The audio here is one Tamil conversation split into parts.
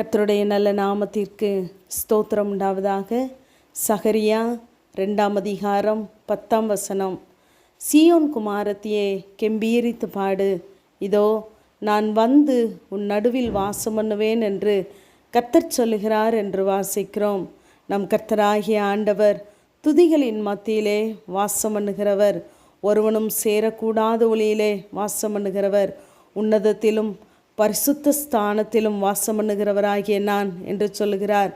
கர்த்தருடைய நல்ல நாமத்திற்கு ஸ்தோத்திரம் உண்டாவதாக. சகரியா ரெண்டாம் அதிகாரம் பத்தாம் வசனம். சியோன் குமாரத்தியே கெம்பீரித்து பாடு. இதோ நான் வந்து உன் நடுவில் வாசம் பண்ணுவேன் என்று கர்த்தர் சொல்லுகிறார் என்று வாசிக்கிறோம். நம் கர்த்தராகிய ஆண்டவர் துதிகளின் மத்தியிலே வாசம் பண்ணுகிறவர். ஒருவனும் சேரக்கூடாத ஒளியிலே வாசம் பண்ணுகிறவர். உன்னதத்திலும் பரிசுத்த ஸ்தானத்திலும் வாசம் பண்ணுகிறவராகிய நான் என்று சொல்லுகிறார்.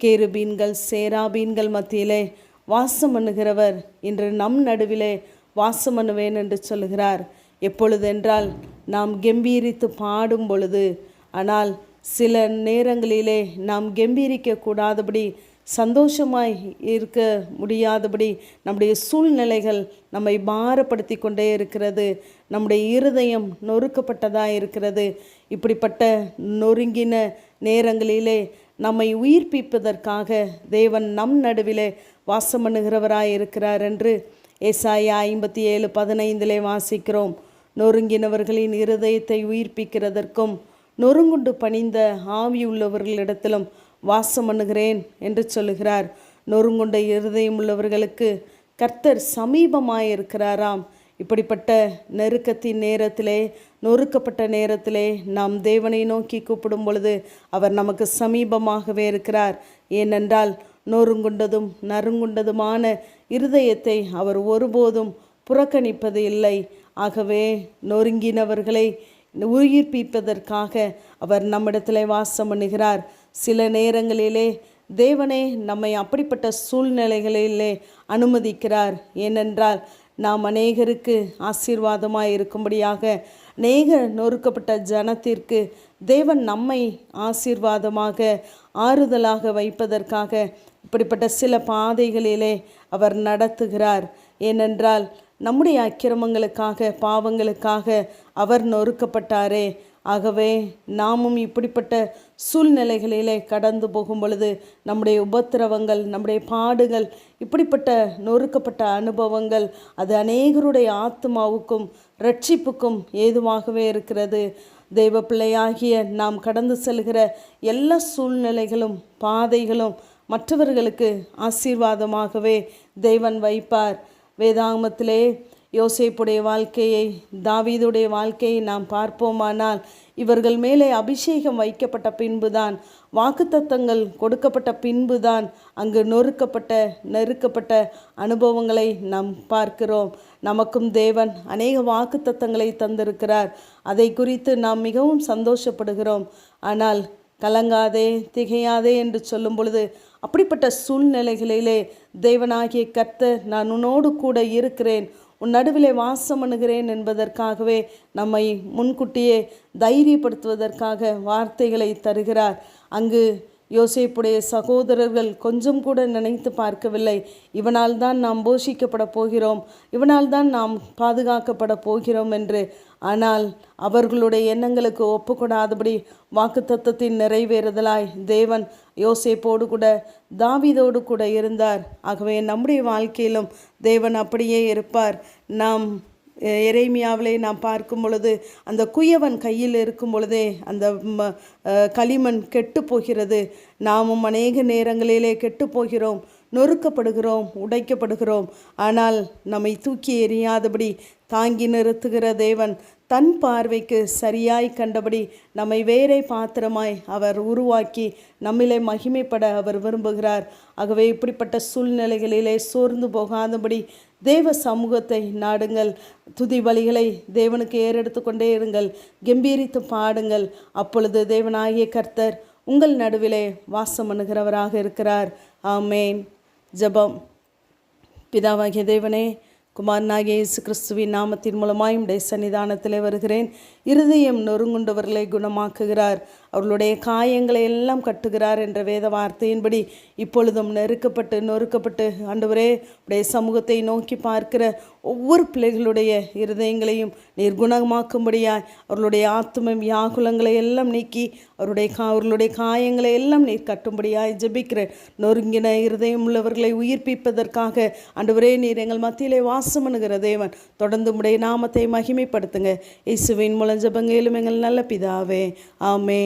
கேருபீன்கள் சேராபீன்கள் மத்தியிலே வாசம் பண்ணுகிறவர் இன்று நம் நடுவிலே வாசம் பண்ணுவேன் என்று சொல்லுகிறார். எப்பொழுதென்றால் நாம் கெம்பீரித்து பாடும் பொழுது ஆனால் சில நேரங்களிலே நாம் கெம்பீரிக்க கூடாதபடி சந்தோஷமாய் இருக்க முடியாதபடி நம்முடைய சூழ்நிலைகள் நம்மை பாரப்படுத்தி கொண்டே இருக்கிறது. நம்முடைய இருதயம் நொறுக்கப்பட்டதாக இருக்கிறது. இப்படிப்பட்ட நொறுங்கின நேரங்களிலே நம்மை உயிர்ப்பிப்பதற்காக தேவன் நம் நடுவிலே வாசம் பண்ணுகிறவராய் இருக்கிறார் என்று ஏசாயா ஐம்பத்தி ஏழு பதினைந்திலே வாசிக்கிறோம். நொறுங்கினவர்களின் இருதயத்தை உயிர்ப்பிக்கிறதற்கும் நொறுங்குண்டு பணிந்த ஆவியுள்ளவர்களிடத்திலும் வாசம் பண்ணுகிறேன் என்று சொல்லுகிறார். நொறுங்குண்ட இருதயம் உள்ளவர்களுக்கு கர்த்தர் சமீபமாயிருக்கிறாராம். இப்படிப்பட்ட நெருக்கத்தின் நேரத்திலே நொறுக்கப்பட்ட நேரத்திலே நாம் தேவனை நோக்கி கூப்பிடும் பொழுது அவர் நமக்கு சமீபமாகவே இருக்கிறார். ஏனென்றால் நொறுங்குண்டதும் நறுங்குண்டதுமான இருதயத்தை அவர் ஒருபோதும் புறக்கணிப்பது இல்லை. ஆகவே நொறுங்கினவர்களை உயிர்ப்பிப்பதற்காக அவர் நம்மிடத்தில் வாசம் பண்ணுகிறார் சில நேரங்களிலே தேவனே நம்மை அப்படிப்பட்ட சூழ்நிலைகளிலே அனுமதிக்கிறார். ஏனென்றால் நாம் அநேகருக்கு ஆசீர்வாதமாக இருக்கும்படியாக அநேக நொறுக்கப்பட்ட ஜனத்திற்கு தேவன் நம்மை ஆசீர்வாதமாக ஆறுதலாக வைப்பதற்காக இப்படிப்பட்ட சில பாதைகளிலே அவர் நடத்துகிறார். ஏனென்றால் நம்முடைய அக்கிரமங்களுக்காக பாவங்களுக்காக அவர் நொறுக்கப்பட்டாரே. ஆகவே நாமும் இப்படிப்பட்ட சூழ்நிலைகளிலே கடந்து போகும் பொழுது நம்முடைய உபத்திரவங்கள் நம்முடைய பாடுகள் இப்படிப்பட்ட நொறுக்கப்பட்ட அனுபவங்கள் அது அநேகருடைய ஆத்மாவுக்கும் ரட்சிப்புக்கும் ஏதுவாகவே இருக்கிறது. தெய்வ பிள்ளையாகிய நாம் கடந்து செல்கிற எல்லா சூழ்நிலைகளும் பாதைகளும் மற்றவர்களுக்கு ஆசீர்வாதமாகவே தெய்வன் வைப்பார். வேதாகமத்திலே யோசேப்புடைய வாழ்க்கையை தாவீதுடைய வாழ்க்கையை நாம் பார்ப்போமானால் இவர்கள் மேலே அபிஷேகம் வைக்கப்பட்ட பின்புதான் வாக்குத்தத்தங்கள் கொடுக்கப்பட்ட பின்புதான் அங்கு நொறுக்கப்பட்ட நெருக்கப்பட்ட அனுபவங்களை நாம் பார்க்கிறோம். நமக்கும் தேவன் அநேக வாக்குத்தத்தங்களை தந்திருக்கிறார். அதை குறித்து நாம் மிகவும் சந்தோஷப்படுகிறோம். ஆனால் கலங்காதே திகையாதே என்று சொல்லும் பொழுது அப்படிப்பட்ட சூழ்நிலைகளிலே தேவனாகிய கர்த்தர் நான் உன்னோடு கூட இருக்கிறேன். உன் நடுவிலே வாசம் பண்ணுகிறேன் என்பதற்காகவே நம்மை முன்கூட்டியே தைரியப்படுத்துவதற்காக வார்த்தைகளை தருகிறார். அங்கு யோசிப்புடைய சகோதரர்கள் கொஞ்சம் கூட நினைத்து பார்க்கவில்லை. இவனால் தான் நாம் போஷிக்கப்பட போகிறோம். இவனால் தான் நாம் பாதுகாக்கப்பட போகிறோம் என்று ஆனால் அவர்களுடைய எண்ணங்களுக்கு ஒப்புக்கொடாதபடி வாக்குத்தத்தத்தின் நிறைவேறுதலாய் தேவன் யோசேப்போடு கூட தாவிதோடு கூட இருந்தார். ஆகவே நம்முடைய வாழ்க்கையிலும் தேவன் அப்படியே இருப்பார். நாம் எரேமியாவிலே நாம் பார்க்கும் பொழுது அந்த குயவன் கையில் இருக்கும் பொழுதே அந்த களிமண் கெட்டு போகிறது. நாமும் அநேக நேரங்களிலே கெட்டு போகிறோம். நொறுக்கப்படுகிறோம் உடைக்கப்படுகிறோம். ஆனால் நம்மை தூக்கி எறியாதபடி தாங்கி நிறுத்துகிற தேவன் தன் பார்வைக்கு சரியாய் கண்டபடி நம்மை வேறே பாத்திரமாய் அவர் உருவாக்கி நம்மிலே மகிமைப்பட அவர் விரும்புகிறார். ஆகவே இப்படிப்பட்ட சூழ்நிலைகளிலே சோர்ந்து போகாதபடி தேவ சமூகத்தை நாடுங்கள். துதி வழிகளை தேவனுக்கு ஏறெடுத்து கொண்டே இருங்கள். கம்பீரித்து பாடுங்கள். அப்பொழுது தேவனாகிய கர்த்தர் உங்கள் நடுவிலே வாசம் பண்ணுகிறவராக இருக்கிறார். ஆமேன். ஜபம். பிதாவாகிய தேவனே குமாரனாகிய இயேசு கிறிஸ்துவின் நாமத்தின் மூலமாய் உடைய சன்னிதானத்திலே வருகிறேன். இருதயம் நொறுங்குண்டவர்களை குணமாக்குகிறார். அவர்களுடைய காயங்களை எல்லாம் கட்டுகிறார் என்ற வேத வார்த்தையின்படி இப்பொழுதும் நெருக்கப்பட்டு நொறுக்கப்பட்டு ஆண்டவரே உடைய சமூகத்தை நோக்கி பார்க்கிற ஒவ்வொரு பிள்ளைகளுடைய இருதயங்களையும் நிர்குணமாக்கும்படியாய் அவர்களுடைய ஆத்மம் யாகுலங்களை எல்லாம் நீக்கி அவருடைய கா அவர்களுடைய காயங்களை எல்லாம் நீர் கட்டும்படியாய் ஜபிக்கிற நொறுங்கின இருதயம் உள்ளவர்களை உயிர்ப்பிப்பதற்காக ஆண்டவரே நீர் எங்கள் மத்தியிலே வாசம் பண்ணுகிற தேவன் தொடர்ந்து உடைய நாமத்தை மகிமைப்படுத்துங்க. இயேசுவின் மூலம் ஜபங்கையிலும் எங்கள் நல்ல பிதாவே. ஆமே